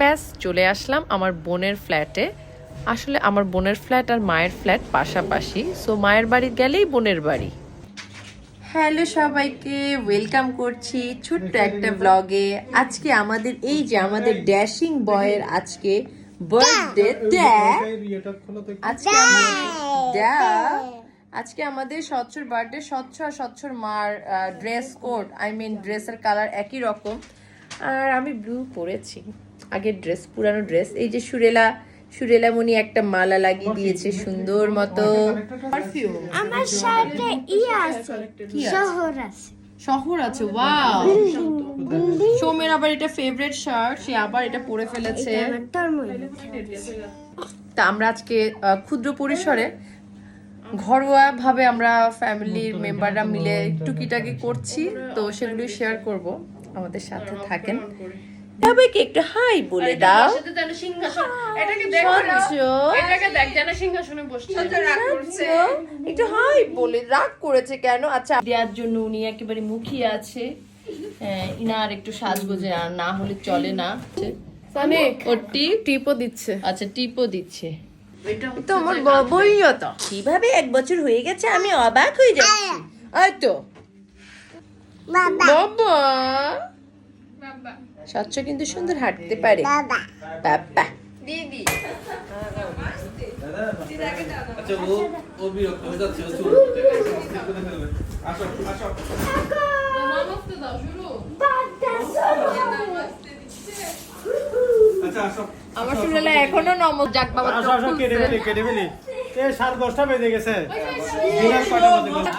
ব্যাস, চলে আসলাম আমার বোনের ফ্ল্যাটে। আসলে আমার বোনের ফ্ল্যাট আর মায়ের ফ্ল্যাট পাশাপাশি। সো মায়ের বাড়ি গেলেই বোনের বাড়ি। হ্যালো সবাইকে ওয়েলকাম করছি ছোট্ট একটা ব্লগে আজকে আমাদের এই যে আমাদের ড্যাশিং বয়ের আজকে বার্থডে আজকে আজকে আমাদের স্বচ্ছর বার্থডে স্বচ্ছ আর স্বচ্ছর মার ড্রেস কোড আই মিন ড্রেসের কালার একই রকম। আর আমি ব্লু পরেছি। আগের ড্রেস পুরানো ড্রেস এই যে সুরেলা সুরেলা মনি একটা মালা লাগিয়ে দিয়েছে সুন্দর মতো। পারফিউম আমার শার্টে ই আছে শহর আছে। শহর আছে ওয়াও সোমের আবার এটা ফেভারিট শার্ট সে আবার এটা পরে ফেলেছে। তা আমরা আজকে ক্ষুদ্র পরিসরে ঘরোয়া ভাবে আমরা ফ্যামিলির মেম্বাররা মিলে টুকিটাকি করছি তো সেগুলো শেয়ার করব। আমাদের সাথে থাকেন। সবাইকে একটু হাই বলে দাও। একটু হাই বলে রাগ করেছে কেন? আচ্ছা দেওয়ার জন্য উনি একেবারে মুখিয়ে আছে। ইনার একটু সাজগোজে আর না হলে চলে না। ও টিপ টিপও দিচ্ছে। আচ্ছা টিপও দিচ্ছে। তো আমার বইও তো। কীভাবে এক বছর হয়ে গেছে আমি অবাক হয়ে যাচ্ছি। এই তো। বাবা। বাবা। স্বচ্ছ কিন্তু সুন্দর হাঁটতে পারে। বাবা। বাবা। আচ্ছা ও ও বিরক্ত হয়ে যাচ্ছে ও চুল আসো আসো। আচ্ছা আমার শুনলে এখনও নমক যাক বাবা আসো আসো কেটে। ফেলি কেটে ফেলি। এ সাড়ে দশটা বেজে গেছে। দিনের কয়টা বাজে গেছে?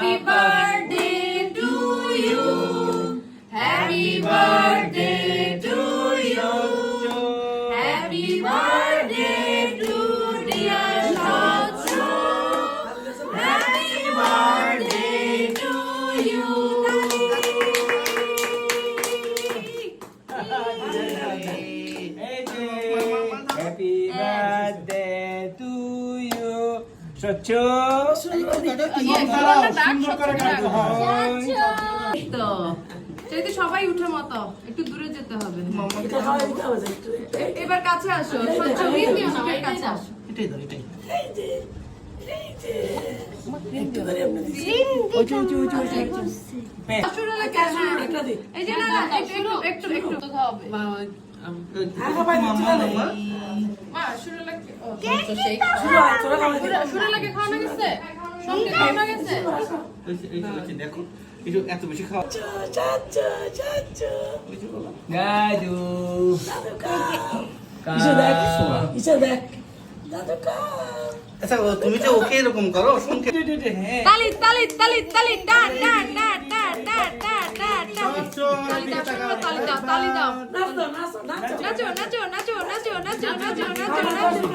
Happy birthday to you. Happy birthday to dear Shotsu. Happy birthday to you. Happy birthday to you. Shatsu. সুন্দর করে গাইতে হয়। যদি সবাই উঠে মতো একটু দূরে যেতে হবে। এবার কাছে আসো ছবি নিও না কাছে আসো। এটাই ধর এটাই। সুরালাকে আচ্ছা, খাওয়ানো গেছে? দেখো একটু এত বেশি খাওয়া আচ্ছা ও তুমি যে ওকে এরকম করো শুনকে হ্যাঁ তালি তালি তালি তালি টা টা টা টা টা টা টা টা তালি দাও তালি দাও দাও নাচো নাচো নাচো নাচো নাচো নাচো নাচো নাচো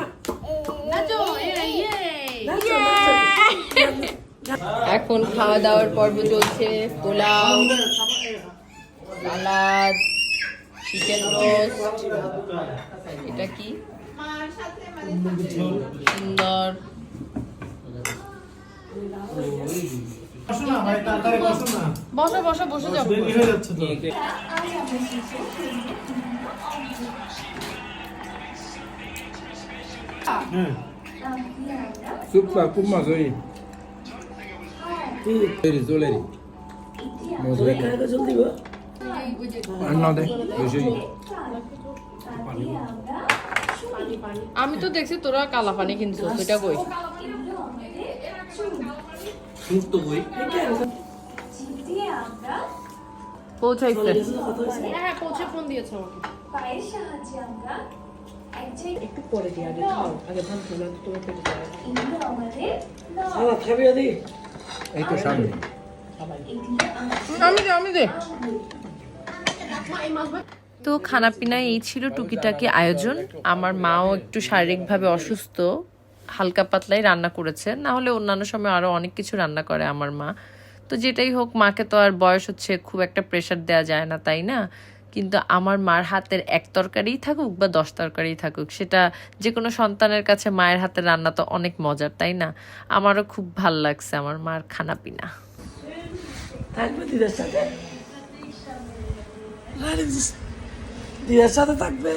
নাচো ইয়ে ইয়ে এখন খাওয়া দাওয়ার পর্ব চলছে পোলাও সালাদ চিকেন রোস্ট। এটা কি? সুন্দর। বসো বসে Super, pour ma zone. Désolé. Mon zone. আনলাম দে আমি তো দেখছি তোরা কালা পানি কিনছো সেটা কই? তো কই? পৌঁছাইছে। হ্যাঁ, হ্যাঁ পৌঁছে ফোন দিয়েছে আমাকে। পায়ের সাহায্যে আমরা একটু পরে দিয়ে আগে খাও আগে ভাত খেলো তোমার পেটে যাবে এগুলো আমাদের নয়। এই তো সামনে। আমি দে আমি দে। তো খানা পিনায় এই ছিল টুকিটাকি আয়োজন। আমার মাও একটু শারীরিকভাবে অসুস্থ হালকা পাতলাই রান্না করেছে। না হলে অন্যান্য সময় আরও অনেক কিছু রান্না করে আমার মা। তো যেটাই হোক মাকে তো আর বয়স হচ্ছে খুব একটা প্রেশার দেওয়া যায় না তাই না? কিন্তু আমার মার হাতের এক তরকারিই থাকুক বা দশ তরকারিই থাকুক সেটা যে কোনো সন্তানের কাছে মায়ের হাতের রান্না তো অনেক মজার তাই না? আমারও খুব ভালো লাগছে আমার মার খানা পিনা। দিদার সাথে থাকবে?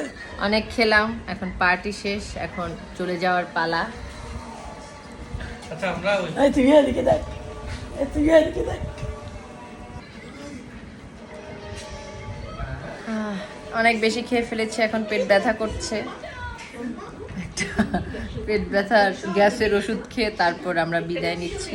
অনেক খেলাম এখন পার্টি শেষ এখন চলে যাওয়ার পালা। আচ্ছা আমরা ওই এই তুই এদিকে দেখ এই তুই এদিকে দেখ। অনেক বেশি খেয়ে ফেলেছি, এখন পেট ব্যথা করছে। পেট ব্যথার গ্যাসের ওষুধ খেয়ে তারপর আমরা বিদায় নিচ্ছি।